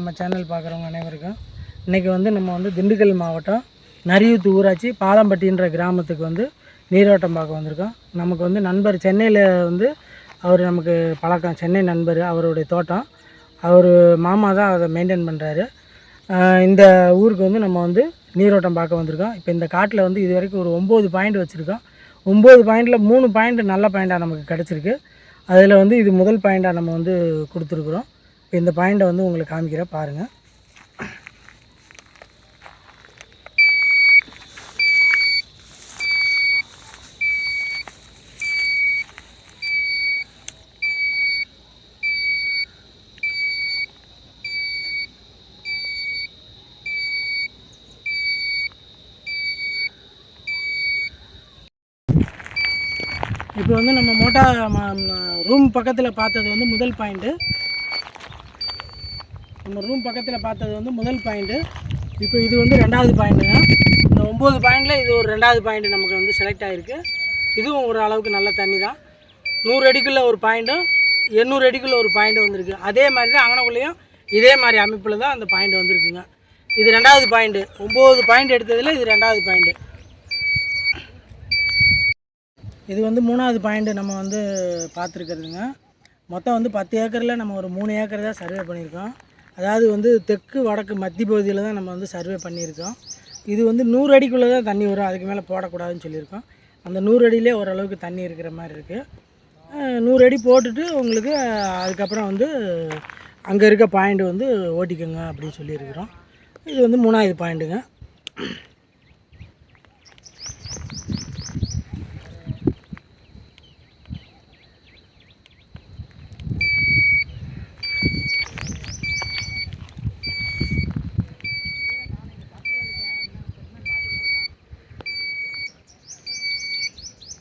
நம்ம சேனல் பார்க்குறவங்க அனைவருக்கும். இன்றைக்கி வந்து நம்ம வந்து திண்டுக்கல் மாவட்டம் நரியூத்து ஊராட்சி பாலம்பட்டின்ற கிராமத்துக்கு வந்து நீரோட்டம் பார்க்க வந்திருக்கோம். நமக்கு வந்து நண்பர் சென்னையில் வந்து அவர் நமக்கு பழக்கம். சென்னை நண்பர் அவருடைய தோட்டம். அவர் மாமா தான் அதை மெயின்டைன் பண்ணுறாரு இந்த ஊருக்கு வந்து நம்ம வந்து நீரோட்டம் பார்க்க வந்திருக்கோம். இப்போ இந்த காட்டில் வந்து இது வரைக்கும் ஒரு ஒம்பது பாயிண்ட் வச்சுருக்கோம். ஒம்பது பாயிண்டில் மூணு பாயிண்ட் நல்ல பாயிண்டாக நமக்கு கிடச்சிருக்கு. அதில் வந்து இது முதல் பாயிண்டாக நம்ம வந்து கொடுத்துருக்குறோம். இப்போ இந்த பாயிண்டை வந்து உங்களுக்கு காமிக்கிறேன் பாருங்கள் இப்போ வந்து நம்ம மோட்டா ரூம் பக்கத்தில் பார்த்தது வந்து முதல் பாயிண்ட்டு நம்ம ரூம் பக்கத்தில் பார்த்தது வந்து முதல் பாயிண்ட்டு இப்போ இது வந்து ரெண்டாவது பாயிண்ட்டுங்க இந்த ஒம்பது பாயிண்டில் இது ஒரு ரெண்டாவது பாயிண்ட் நமக்கு வந்து செலக்ட் ஆகிருக்கு இதுவும் ஒரு அளவுக்கு நல்ல தண்ணி தான் நூறு அடிக்குள்ளே ஒரு பாயிண்ட்டும் எண்ணூறு அடிக்குள்ளே ஒரு பாயிண்ட் வந்திருக்கு. அதே மாதிரி தான் அங்கனக்குள்ளேயும் இதே மாதிரி அமைப்பில் தான் அந்த பாயிண்ட் வந்திருக்குங்க. இது ரெண்டாவது பாயிண்ட்டு ஒம்பது பாயிண்ட் எடுத்ததில் இது ரெண்டாவது பாயிண்ட்டு இது வந்து மூணாவது பாயிண்ட் நம்ம வந்து பார்த்துருக்குறதுங்க. மொத்தம் வந்து பத்து ஏக்கரில் நம்ம ஒரு மூணு ஏக்கர் தான் சர்வே பண்ணியிருக்கோம். அதாவது வந்து தெற்கு வடக்கு மத்திய பகுதியில் தான் நம்ம வந்து சர்வே பண்ணியிருக்கோம். இது வந்து நூறு அடிக்குள்ளே தான் தண்ணி வரும். அதுக்கு மேலே போடக்கூடாதுன்னு சொல்லியிருக்கோம். அந்த நூறு அடியிலே ஓரளவுக்கு தண்ணி இருக்கிற மாதிரி இருக்குது நூறு அடி போட்டுட்டு உங்களுக்கு அதுக்கப்புறம் வந்து அங்கே இருக்க பாயிண்ட் வந்து ஓட்டிக்கோங்க அப்படின்னு சொல்லியிருக்கிறோம். இது வந்து மூணாவது பாயிண்ட்டுங்க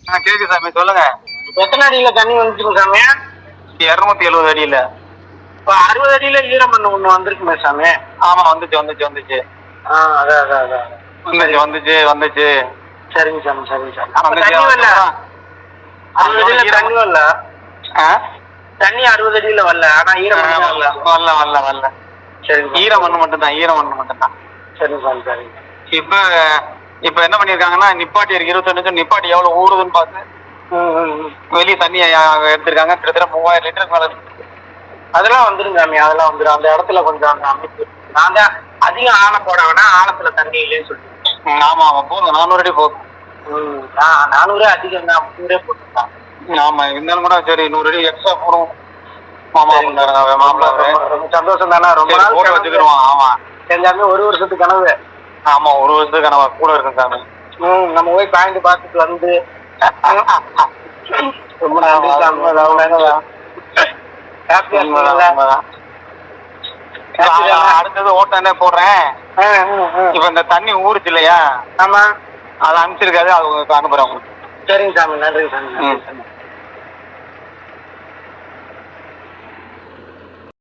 ஆ கேக்கு சாமி சொல்லுங்க. எத்தனை அடியில தண்ணி வந்துச்சுங்க சாமி? இரநூத்தி எழுபது அடியில. இப்போ அறுபது அடியில ஈரமண் ஒண்ணு வந்திருக்குமே சாமி? ஆமா வந்துச்சு வந்துச்சு வந்துச்சு. ஆ அதான் அதான் அதான் வந்துச்சு வந்துச்சு வந்துச்சு. சரிங்க சாமி சரிங்க சாமி. தண்ணி வரல? அறுபது அடியில தண்ணி வரல? தண்ணி அறுபது அடியில வரல ஆனா ஈரமண் வரல. வரல வரல வரல. சரிங்க சாமி. ஈர மண்ணு மட்டும்தான் ஈர மண்ணு மட்டும்தான். சரிங்க சாமி சரிங்க. இப்ப இப்ப என்ன பண்ணிருக்காங்கன்னா நிப்பாட்டி இருக்கு. இருபத்தொன்னு நிப்பாட்டி எவ்வளவு ஊறுதுன்னு பார்த்து. வெளியே தண்ணி எடுத்திருக்காங்க. கிட்டத்தட்ட மூவாயிரம் லிட்டருக்கு மேல. அதெல்லாம் வந்துருங்க அதெல்லாம் வந்துரும். அந்த இடத்துல கொஞ்சம் அந்த அமைப்பு. நான் தான் அதிகம் ஆழம் போட வேணாம் ஆழத்துல தண்ணி இல்லைன்னு சொல்லிட்டு ஆமா ஆமா. போதும். நானூறு அடி போதும். நானூறே அதிகம் தான். முன்னூறே போட்டுருக்கான் ஆமா இருந்தாலும் கூட சரி நூறு அடி எக்ஸ்ட்ரா போடும் மாமா மாப்பிள்ள. ரொம்ப சந்தோஷம் தானே. ரொம்ப போட்டு ஆமா. எல்லாமே ஒரு வருஷத்துக்கு கனவு. ஆமா ஒரு வருஷத்துக்கு கனவா கூட இருக்கும் சாமி. ம் நம்ம போய் பாயிண்ட் பார்த்துட்டு வந்து. ரொம்ப நன்றி சாமி. அடுத்தது ஓட்டாண்டே போடுறேன். ஆ, ஆ, ஆ. இப்ப இந்த தண்ணி ஊறுச்சு இல்லையா? ஆமா. அதை அனுப்பிச்சிருக்காது அது உங்களுக்கு அனுப்புறேன் உங்களுக்கு. சரிங்க சாமி. நன்றி. சாமி.